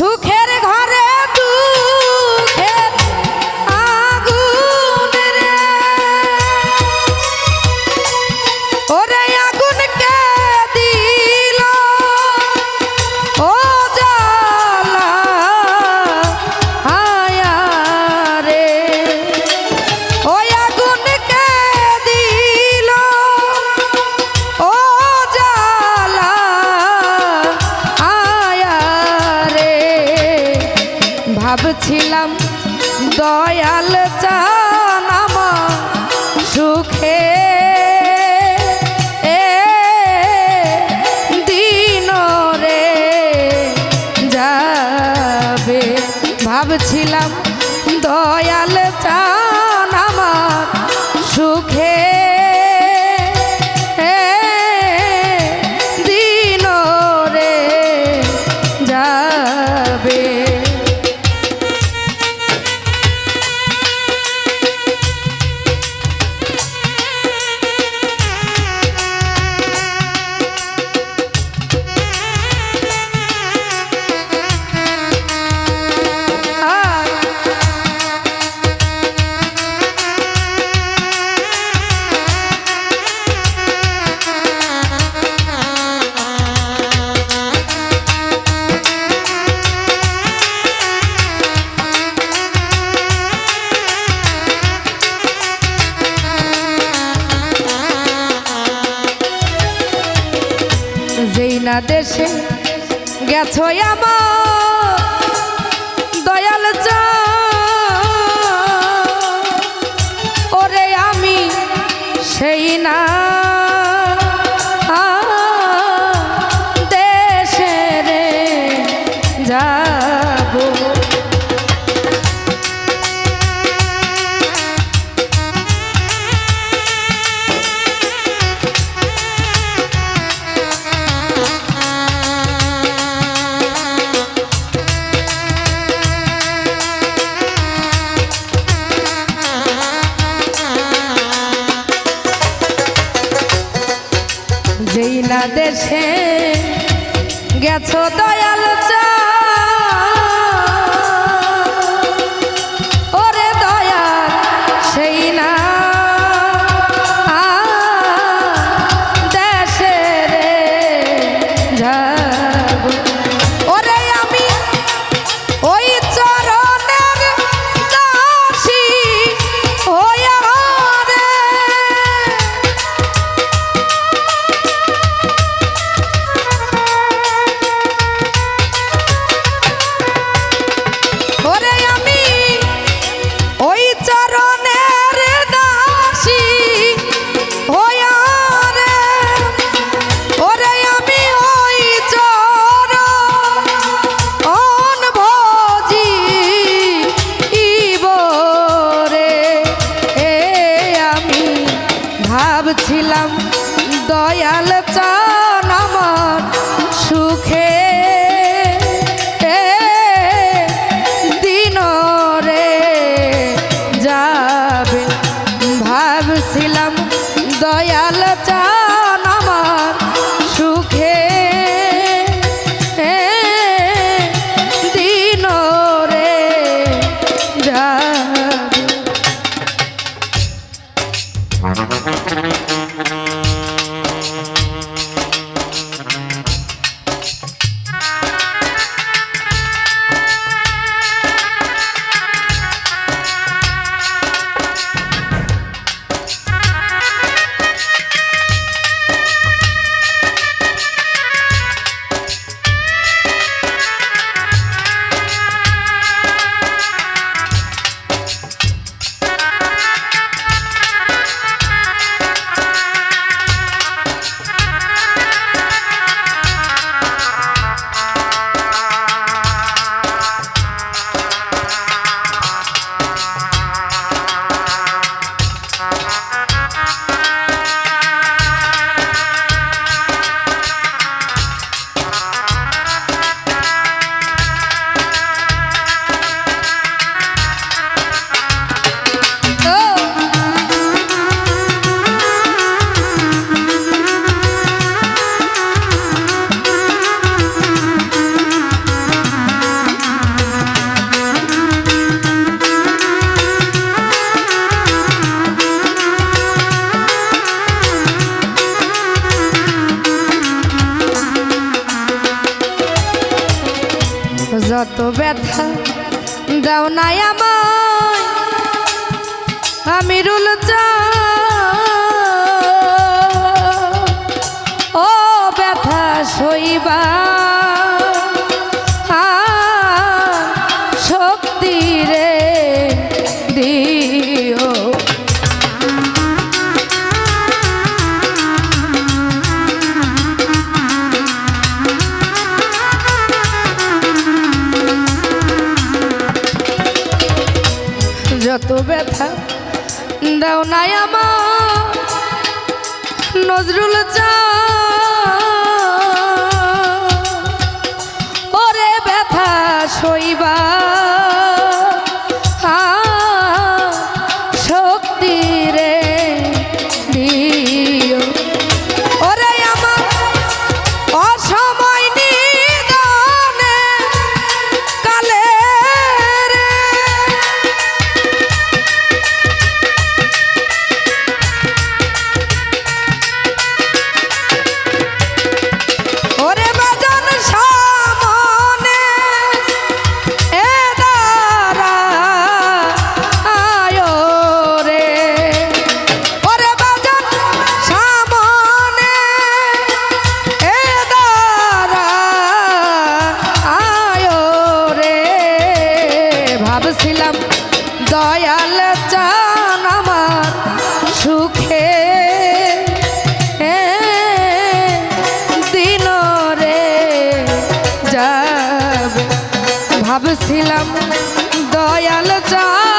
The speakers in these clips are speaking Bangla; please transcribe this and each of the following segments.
সুখে ভাবছিলাম দয়াল চা এসে গেছো দয়াল যা ওরে আমি সেই না ভাবছিলাম দয়াল চান আমার সুখে দাও নাই আমায়। আমি রুল ও ব্যথা সইবা নাই আমার। নজরুল চা ভাবছিলাম দয়াল চান আমার সুখে। দিন রে যাব। ভাবছিলাম দয়াল চান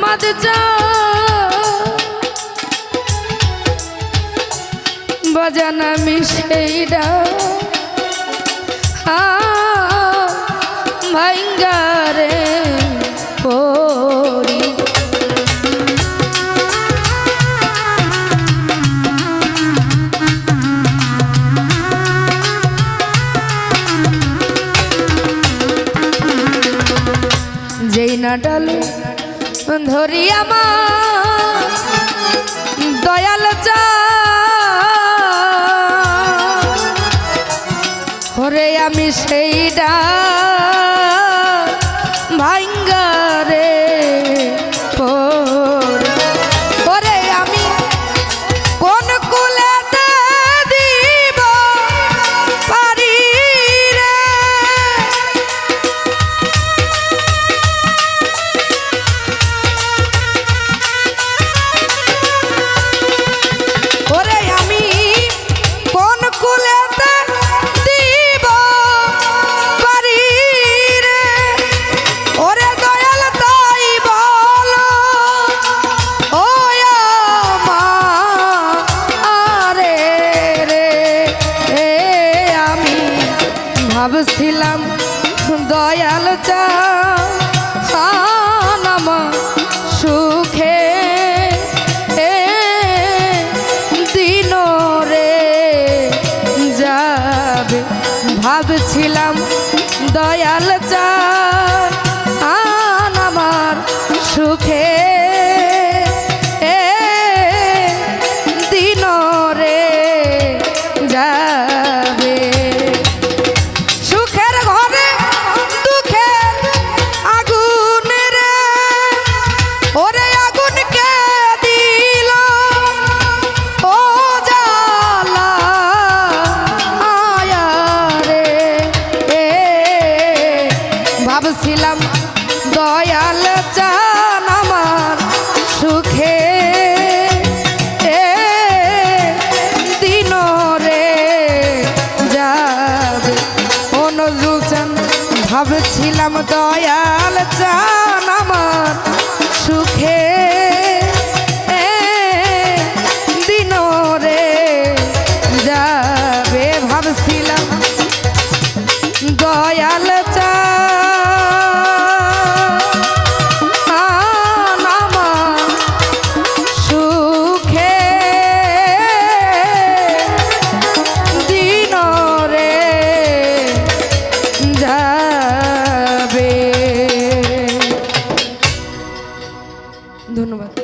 সমাজ বাজান আমি সেই ভাইঙ্গারে ধরি আমার দয়াল চা। হরে আমি সেইটা দয়াল